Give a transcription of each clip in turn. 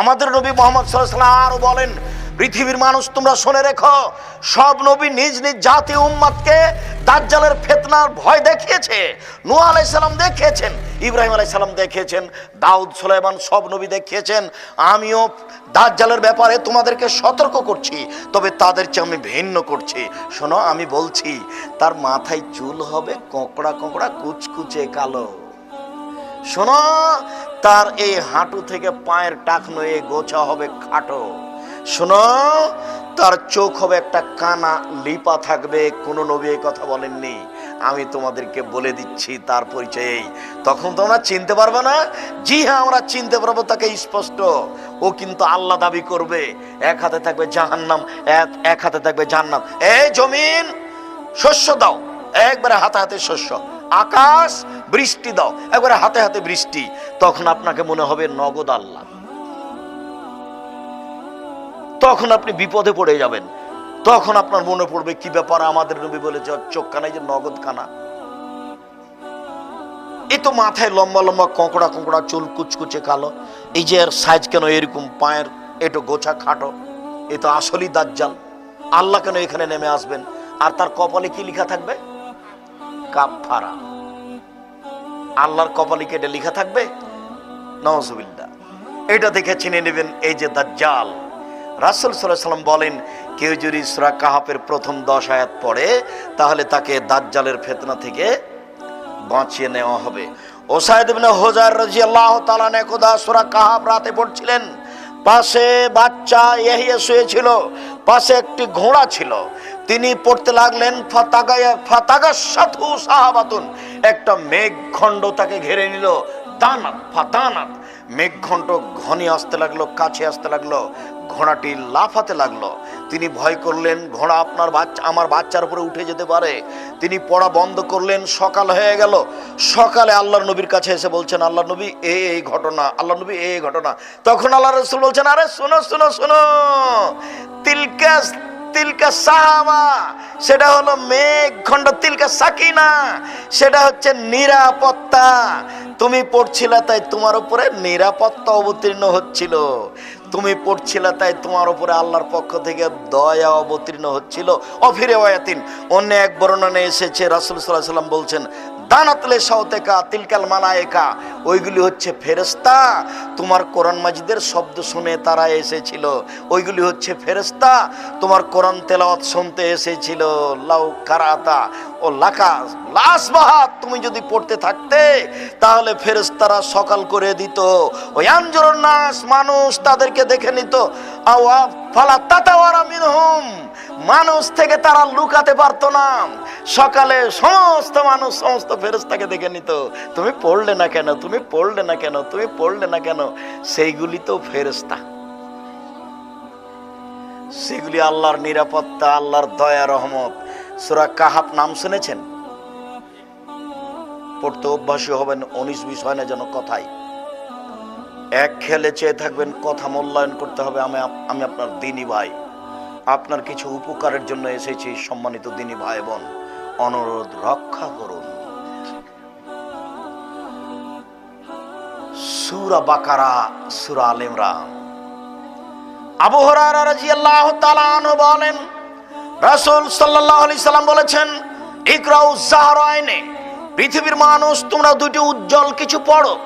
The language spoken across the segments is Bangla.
আমাদের নবী মোহাম্মদ সাল্লাহ আরও বলেন, পৃথিবীর মানুষ, তোমরা শুনে রেখো, সব নবী নিজ নিজ জাতি, উম্মাদকে দাজ্জালের ফেতনার ভয় দেখিয়েছে। নূহ আলাইহিস সালাম দেখিয়েছেন, ইব্রাহিম আলাইহিস সালাম দেখিয়েছেন, দাউদ, সুলাইমান সব নবী দেখিয়েছেন। আমিও দাজ্জালের ব্যাপারে তোমাদেরকে সতর্ক করছি, তবে তাদের চেয়ে আমি ভিন্ন করছি। শোনো, আমি বলছি, তার মাথায় চুল হবে, কোঁকড়া কোঁকড়া, কুচকুচে কালো। শোনো তার এই হাঁটু থেকে পায়ের টাকনো এই গোছা হবে খাটো। শোনো, তার চোখ হবে একটা কানা লিপা থাকবে, কোনো নবী এই কথা বলেননি। আমি তোমাদেরকে বলে দিচ্ছি তার পরিচয়। তখন তোমরা চিনতে পারবে না। জি হ্যাঁ আমরা চিনতে পারব, তাকে স্পষ্ট। ও কিন্তু আল্লাহ দাবি করবে। এক হাতে থাকবে জাহান্নাম, এক- হাতে থাকবে জান্নাত এই জমিন, শস্য দাও। একবারে হাতে হাতে শস্য। আকাশ, বৃষ্টি দাও। একবারে হাতে হাতে বৃষ্টি, তখন আপনাকে মনে হবে নগদ আল্লাহ। তখন আপনি বিপদে পড়ে যাবেন। তখন আপনার মনে পড়বে, কি ব্যাপার আমাদের নবী বলেছে চোখ কানাই যে নগদ কানা এই তো মাথায় লম্বা লম্বা কোঁকড়া কোঁকড়া, চুল কুচকুচে কালো। এই যে এর সাইজ কেন এরকম? পায়ের এটো গোছা খাটো। এ তো আসলেই দাজ্জাল। আল্লাহ কেন এখানে নেমে আসবেন? আর তার কপালে কি লেখা থাকবে? কাফারা আল্লাহর কপালে কি এটা লেখা থাকবে? নওয়াজুবিল্লাহ এটা দেখে চিনে নেবেন এই যে দাজ্জাল। রাসূল সাল্লাম বলেন, কেউ যদি সূরা কাহাপের প্রথম দশ আয়াত পড়ে, তাহলে তাকে দাজ্জালের ফেতনা থেকে বাঁচিয়ে নেওয়া হবে। হোজার কাহাফ রাতে পড়ছিলেন। পাশে বাচ্চা পাশে একটি ঘোড়া ছিল। তিনি পড়তে লাগলেন ফাতাগাসাতহু সাহাবাতুন। একটা মেঘখণ্ড তাকে ঘিরে নিল। দানাত, ফাতানাত। মেঘখণ্ড ঘনিয়ে আসতে লাগল, কাছে আসতে লাগল, ঘোড়াটি লাফাতে লাগল। তিনি ভয় করলেন, ঘোড়া আপনার বাচ্চা, আমার বাচ্চার উপরে উঠে যেতে পারে। তিনি পড়া বন্ধ করলেন, সকাল হয়ে গেল। সকালে আল্লাহর নবীর কাছে এসে বলছেন আল্লাহ নবী এই ঘটনা আল্লাহ নবী এই এই ঘটনা। তখন আল্লাহ রসুল বলছেন, আরে, শোনো শোনো শোনো তিলকা তিলকা সাহাবা, সেটা হলো মেঘ খণ্ড তিলকা সাকিনা, সেটা হচ্ছে নিরাপত্তা। তুমি পড়ছিলে তাই তোমার উপরে নিরাপত্তা অবতীর্ণ হচ্ছিল। তুমি পড়ছিলে তাই তোমার উপরে আল্লাহর পক্ষ থেকে দয়া অবতীর্ণ হচ্ছিল। অফিরে ওয়াতিন অন্য এক বর্ণনে এসেছে রাসুল সাল্লাহ সাল্লাম বলছেন দানাতলে সাউতেকা তিলকাল মালায়েকা, ওইগুলি হচ্ছে ফেরেস্তা তোমার কোরআন মাজিদের শব্দ শুনে তারা এসেছিল। ওইগুলি হচ্ছে ফেরেস্তা তোমার কোরআন তেলাওয়াত শুনতে এসেছিল। লাউ কারাতা ও লাকা। লাশ বাহাত, তুমি যদি পড়তে থাকতে, তাহলে ফেরেস্তারা সকাল করে দিত। ওই আঞ্জরন নাস মানুষ তাদেরকে দেখে নিত। আওয়া ফালা তাতাওয়ারা মিনহুম। মানুষ থেকে তারা লুকাতে পারতো না। সকালে সমস্ত মানুষ, সমস্ত ফেরেস্তাকে দেখে নিত, তুমি পড়লে না কেন? তুমি পড়লে না কেন? তুমি পড়লে না কেন? সেইগুলি তো ফেরেস্তা সেগুলি আল্লাহর নিরাপত্তা, আল্লাহর দয়া, রহমত। সুরা কাহাব নাম শুনেছেন? পড়তে অভ্যাসী হবেন, উনিশ বিশ হয় না যেন কথাই এক খেলে চেয়ে থাকবেন, কথা মূল্যায়ন করতে হবে। আমি আমি আপনার দিনী ভাই। আপনার কিছু উপকারের জন্য এসেছি, সম্মানিত দিনী ভাই বোন অনুরোধ রক্ষা করুন। সুরা বাকারা, সুরা আল ইমরান। আবু হুরায়রা রাদিয়াল্লাহু তাআলা আনহু বলেন, রাসূল সাল্লাল্লাহু আলাইহি সাল্লাম বলেছেন, ইকরাউ জাহরাইনে পৃথিবীর মানুষ, তোমরা দুটি উজ্জ্বল কিছু পড়ো।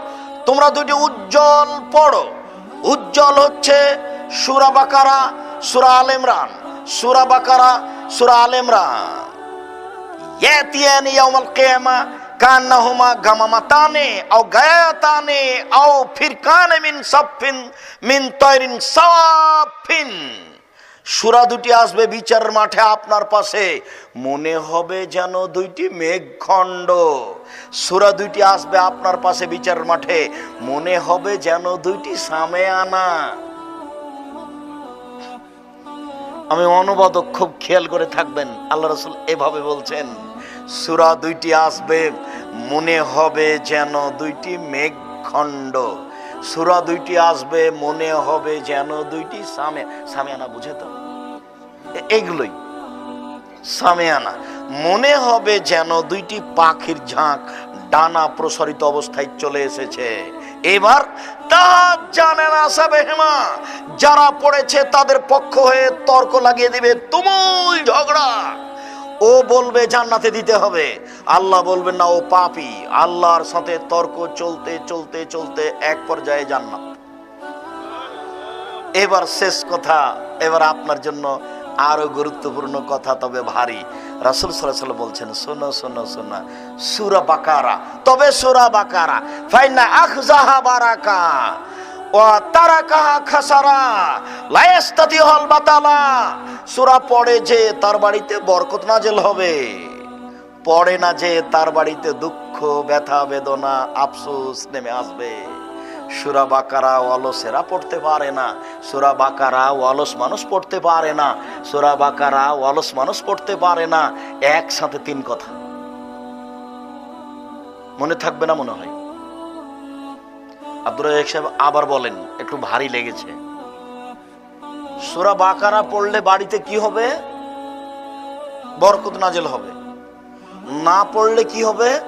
তোমরা দুটি উজ্জ্বল পড়ো। উজ্জ্বল হচ্ছে সূরা বাকারা সূরা আল ইমরান, সূরা বাকারা, সূরা আল ইমরান। ইয়াতিয়ানি ইয়াউমাল কিয়ামা, কান্নাহুমা গামামাতানে আও গায়াতানে আও ফিরকানে মিন সাফিন মিন তয়রিন সাফিন সুরা দুটি আসবে বিচারের মাঠে আপনার পাশে। মনে হবে যেন দুইটি মেঘখণ্ড সুরা দুইটি আসবে আপনার পাশে বিচারের মাঠে। মনে হবে যেন দুইটি সামে আনা। আমি অনুবাদক খুব খেয়াল করে থাকবেন, আল্লাহ রসুল এভাবে বলছেন, সুরা দুইটি আসবে, মনে হবে যেন দুইটি মেঘখণ্ড। সুরা দুইটি আসবে, মনে হবে যেন দুইটি সামে, সামিয়ানা, বুঝে তো? এগুলোই সামিয়ানা, মনে হবে যেন দুইটি পাখির ঝাঁক ডানা প্রসারিত অবস্থায় চলে এসেছে। এবার তা জানে না সাবেহমা যারা পড়েছে তাদের পক্ষ হয়ে তর্ক লাগিয়ে দিবে তুমুল ঝগড়া। ও বলবে, জান্নাতে দিতে হবে। আল্লাহ বলবেন, না, ও পাপি। আল্লাহর সাথে তর্ক চলতে চলতে চলতে এক পর্যায়ে জান্নাত। এবার শেষ কথা, এবার আপনার জন্য আরও গুরুত্বপূর্ণ কথা, তবে ভারী। রাসুল সাল্লাহ বলছেন, শোনো শোনো, শোনা, সুরা বাকারা। তবে সুরা বাকারা ফাইনা আখজাহা বারাকা ও তারা কাহা খাসারা লায়াস্তাতি হল বাতালা। সুরা পড়ে যে তার বাড়িতে বরকত নাজেল হবে। পড়ে না যে তার বাড়িতে দুঃখ, ব্যথা, বেদনা, আফসোস নেমে আসবে। সুরা বাকারা অলসেরা পড়তে পারে না। সুরা বাকারা অলস মানুষ পড়তে পারে না। সুরা বাকারা অলস মানুষ পড়তে পারে না। একসাথে তিন কথা। মনে থাকবে না মনে হয়? আব্দুর সাহেব আবার বলেন, একটু ভারী লেগেছে। সুরা বাকারা পড়লে বাড়িতে কি হবে? বরকত নাজেল হবে। না পড়লে কি হবে?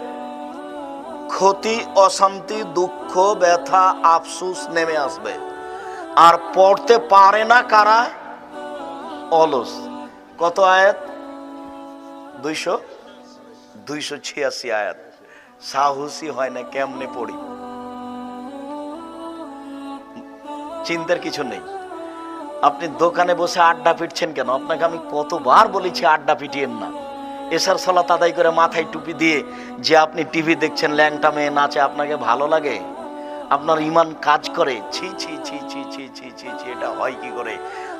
ক্ষতি, অশান্তি, দুঃখ, ব্যথা, আফসুস নেমে আসবে। আর পড়তে পারে না কারা? অলস। কত আয়াত? দুইশো? দুইশো ছিয়াশি আয়াত। সাহসী হয় না কেমনে পড়ি? চিন্তার কিছু নেই। আপনি দোকানে বসে আড্ডা পিটছেন কেন? আপনাকে আমি কতবার বলেছি আড্ডা পিটিয়েন না। এসার সলা তাদাই করে মাথায় টুপি দিয়ে যে আপনি টিভি দেখছেন, ল্যাংটা মেয়ে নাচে, আপনাকে ভালো লাগে? আপনার ইমান কাজ করে? ছি ছি ছি ছি ছি ছি ছি ছি, এটা হয় কি করে?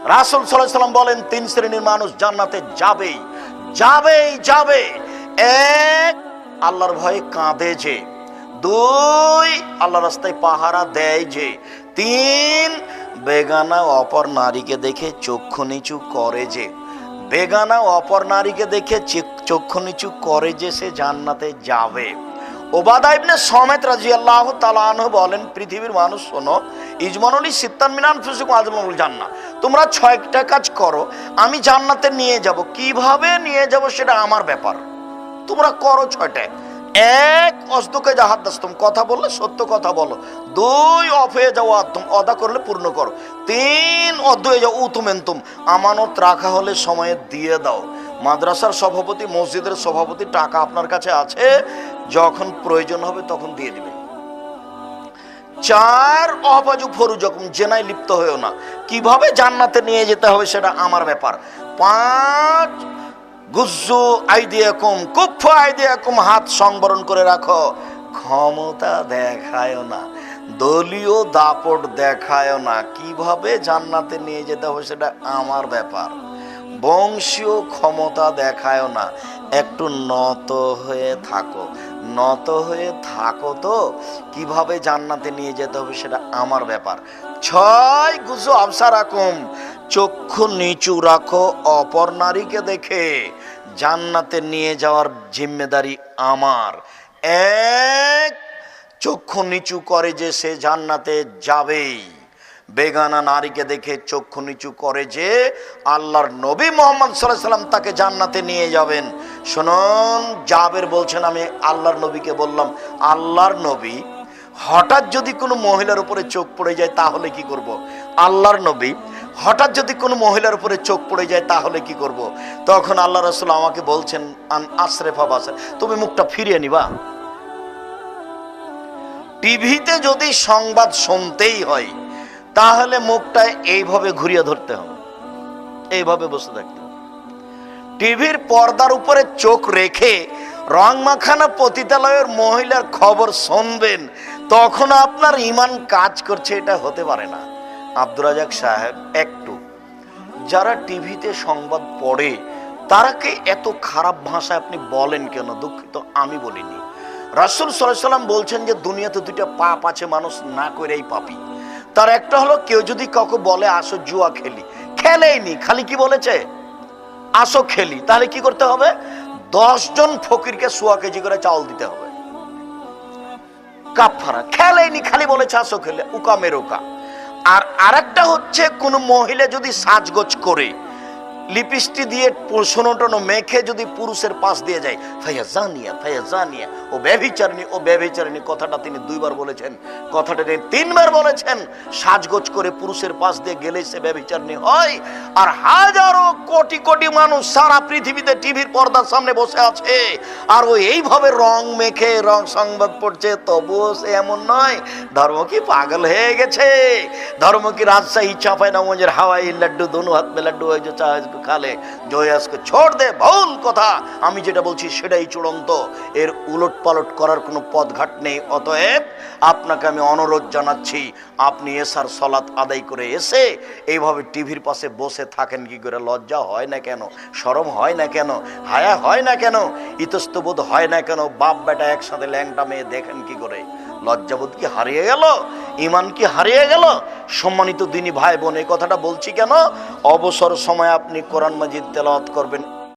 রাসুল সাল্লাম বলেন, তিন শ্রেণির মানুষ জান্নাতে যাবেই। যাবেই যাবে এক, আল্লাহর ভয়ে কাঁদে যে। দুই আল্লাহ রাস্তায় পাহারা দেয় যে। তিন, বেগানা অপর নারীকে দেখে চক্ষু নিচু করে যে। বেগানা অপর নারীকে দেখে চিক- চক্ষু নিচু করে যে সে জান্নাতে যাবে। ওবাদা ইবনে সমেত তাআলা বলেন, পৃথিবীর মানুষ শোনো সিত্তান তোমরা কাজ করো, আমি জান্নাতে নিয়ে যাব। কীভাবে নিয়ে যাব সেটা আমার ব্যাপার। তোমরা করো ছয়টা এক অস্তকে জাহাদ কথা বললে, সত্য কথা বলো। দুই অফে যাও অদা করলে পূর্ণ করো। যাও, উতুমেন্তুম। আমানত রাখা হলে সময়ে দিয়ে দাও। মাদ্রাসার সভাপতি, মসজিদের সভাপতি, টাকা আপনার কাছে আছে, যখন প্রয়োজন হবে তখন দিয়ে দিবেন। চার অবাজু ফরু যখন জেনায় লিপ্ত হয়েও না, কীভাবে জান্নাতে নিয়ে যেতে হবে সেটা আমার ব্যাপার। পাঁচ গুজ্জু আইদিয়াকুম কুফ আইদিয়াকুম, হাত সংবরণ করে রাখো। ক্ষমতা দেখায় না। দলীয় দাপট দেখায় না। কীভাবে জান্নাতে নিয়ে যেতে হবে সেটা আমার ব্যাপার। বংশীয় ক্ষমতা দেখায় না। একটু নত হয়ে থাকো। নত হয়ে থাকো তো। কীভাবে জান্নাতে নিয়ে যেতে হবে সেটা আমার ব্যাপার। ছয় গুজো আবসা রাখুম। চক্ষু নিচু রাখো অপর নারীকে দেখে। জান্নাতে নিয়ে যাওয়ার জিম্মেদারি আমার। এক চক্ষু নিচু করে যে সে জান্নাতে যাবেই বেগানা নারীকে দেখে চক্ষু নিচু করে যে আল্লাহর নবী মোহাম্মদ সাল্লাম তাকে জান্নাতে নিয়ে যাবেন শুনুন, জাবের বলছেন, আমি আল্লাহর নবীকে বললাম, আল্লাহর নবী, হঠাৎ যদি কোনো মহিলার উপরে চোখ পড়ে যায় তাহলে কি করব। আল্লাহর নবী, হঠাৎ যদি কোনো মহিলার উপরে চোখ পড়ে যায় তাহলে কি করব। তখন আল্লাহ রসুল আমাকে বলছেন, আন আশরেফা বাসে, তুমি মুখটা ফিরিয়ে নিবা টিভিতে যদি সংবাদ শুনতেই হয়, তাহলে মুখটা এইভাবে ঘুরিয়ে ধরতে হবে। এইভাবে বসে থাকতে টিভির পর্দার উপরে চোখ রেখে রং মাখানা পতিতালয়ের মহিলার খবর শুনবেন, তখন আপনার ইমান কাজ করছে, এটা হতে পারে না। আব্দুর রাজাক সাহেব একটু, যারা টিভিতে সংবাদ পড়ে, তারাকে এত খারাপ ভাষায় আপনি বলেন কেন? দুঃখিত, আমি বলিনি। রাসুল সাল্লাম বলছেন যে দুনিয়াতে দুইটা পাপ আছে, মানুষ না করেই পাপি। তার একটা হলো, কেউ যদি কাউকে বলে, আসো জুয়া খেলি। খেলেইনি খালি কি বলেছে? আসো খেলি। তাহলে কি করতে হবে? দশ জন ফকিরকে সোয়া কেজি করে চাউল দিতে হবে। কাপফারা খেলেইনি খালি বলেছে, আসো খেলে। উকা মেরোকা আর আরেকটা হচ্ছে, কোন মহিলা যদি সাজগোজ করে লিপিস্টি দিয়ে সোনোটনো মেখে যদি পুরুষের পাশ দিয়ে যায়, ফাইয়া জানিয়া ফাইয়া জানিয়া, ও ব্যভিচারিণী ও ব্যভিচারিণী কথাটা তিনি দুইবার বলেছেন। কথাটা তিনি তিনবার বলেছেন। সাজগোজ করে পুরুষের পাশ দিয়ে গেলে সে ব্যভিচারিণী হয়। আর হাজারো কোটি কোটি মানুষ সারা পৃথিবীতে টিভির পর্দার সামনে বসে আছে। আর ও এইভাবে রং মেখে রং সংবাদ পড়ছে, তবুও সে এমন নয়। ধর্ম কি পাগল হয়ে গেছে? ধর্ম কি রাজশাহী চাপাই নমজের হাওয়াই লাড্ডু, দোনো হাত মে লাড্ডু হয়ে চা খালে জয়াসকে ছোড় দে, ভুল কথা। আমি যেটা বলছি সেটাই চূড়ান্ত। এর উলট পালট করার কোনো পথঘাট নেই, অতএব আপনাকে আমি অনুরোধ জানাচ্ছি, আপনি এসার সলাৎ আদায় করে এসে এইভাবে টিভির পাশে বসে থাকেন, কি করে লজ্জা হয় না কেন? শরম হয় না কেন? হায়া হয় না কেন? ইতস্তবোধ হয় না কেন? বাপ বেটা একসাথে ল্যাংটা মেয়ে দেখেন কি করে? লজ্জাবোধ কি হারিয়ে গেল? ইমান কি হারিয়ে গেল? সম্মানিত দিনী ভাই বোন, এই কথাটা বলছি কেন? অবসর সময় আপনি কোরআন মাজিদ তেলাওয়াত করবেন।